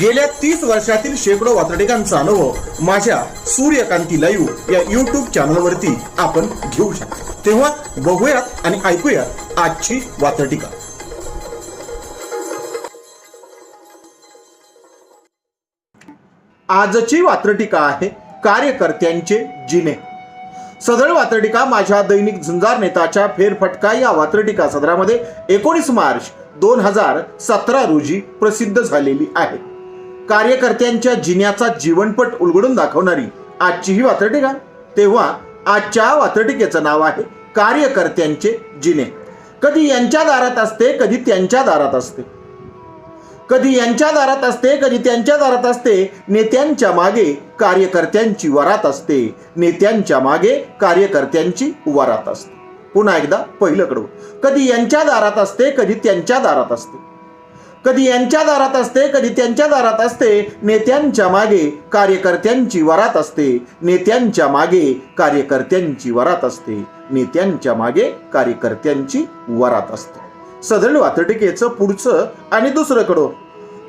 गेल्या तीस वर्षातील शेकडो वातडिकांचा अनुभव माझ्या सूर्यकांती लाईव्ह या युट्यूब चॅनलवरती आपण घेऊ शकतो. तेव्हा बघूयात आणि ऐकूयात आजची वातडिका आजची वात्रटिका आहे कार्यकर्त्यांचे जिने. सदळ वात्रटिका माझ्या दैनिक झुंजार नेताच्या फेरफटका या वात्रटिका सदरामध्ये एकोणीस मार्च दोन हजार सतरा रोजी प्रसिद्ध झालेली आहे. कार्यकर्त्यांच्या जिन्याचा जीवनपट उलगडून दाखवणारी आजची ही वात्रटिका. तेव्हा आजच्या वात्रटिकेचं नाव आहे कार्यकर्त्यांचे जिने. कधी यांच्या दारात असते कधी त्यांच्या दारात असते. कधी यांच्या दारात असते कधी त्यांच्या दारात असते नेत्यांच्या मागे कार्यकर्त्यांची वरात असते. नेत्यांच्या मागे कार्यकर्त्यांची वरात असते. पुन्हा एकदा पहिलं कडवं. कधी यांच्या दारात असते कधी त्यांच्या दारात असते. कधी यांच्या दारात असते कधी त्यांच्या दारात असते. नेत्यांच्या मागे कार्यकर्त्यांची वरात असते. नेत्यांच्या मागे कार्यकर्त्यांची वरात असते. नेत्यांच्या मागे कार्यकर्त्यांची वरात असते. सदळ वातटिकेचं पुढचं आणि दुसरं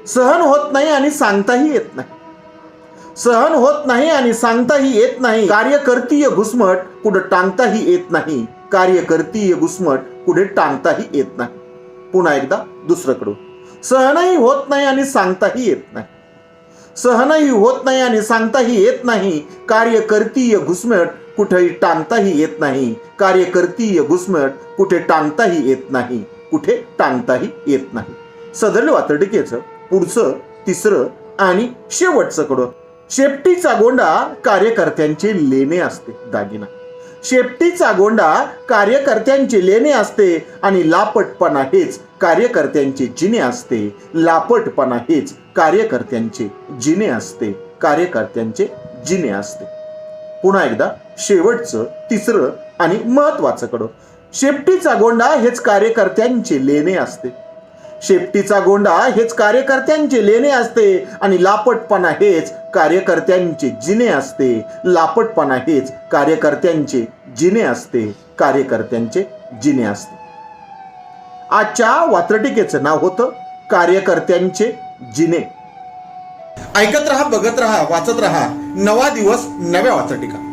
सहन होत नाही आणि सांगताही येत नाही. सहन होत नाही आणि सांगताही येत नाही. कार्यकर्तीय घुसमट कुठं टांगताही येत नाही. कार्यकर्तीय घुसमट कुठे टांगताही येत नाही. पुन्हा एकदा दुसरं सहनही होत नाही आणि सांगताही येत नाही. सहनही होत नाही आणि सांगताही येत नाही. कार्यकर्तीय घुसमट कुठेही टांगताही येत नाही. कार्यकर्तीय घुसमट कुठे टांगताही येत नाही. कुठे टांगताही येत नाही. सदर वातडिकेचं पुढचं तिसरं आणि शेवटचं कडं. शेपटीचा गोंडा कार्यकर्त्यांचे लेणे असते दागिना. शेपटीचा गोंडा कार्यकर्त्यांची लेणे असते आणि लापटपणा हेच कार्यकर्त्यांचे जिने असते. लापटपणा हेच कार्यकर्त्यांचे जिने असते. कार्यकर्त्यांचे जिने असते. पुन्हा एकदा शेवटचं तिसरं आणि महत्वाचं कडं. शेपटीचा गोंडा हेच कार्यकर्त्यांचे लेणे असते. शेपटीचा गोंडा हेच कार्यकर्त्यांचे लेणे असते आणि लापटपणा हेच कार्यकर्त्यांचे जिने असते. लापटपणा हेच कार्यकर्त्यांचे जिने असते. कार्यकर्त्यांचे जिने असते. आजच्या वात्रटिकेचं नाव होतं कार्यकर्त्यांचे जिने. ऐकत रहा बघत रहा वाचत रहा. नवा दिवस नव्या वाचटिका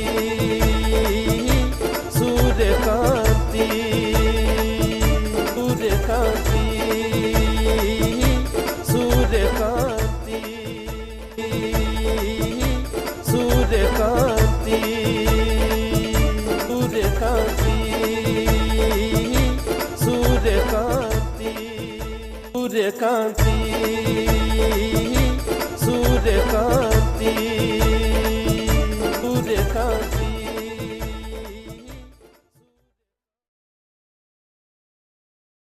cantik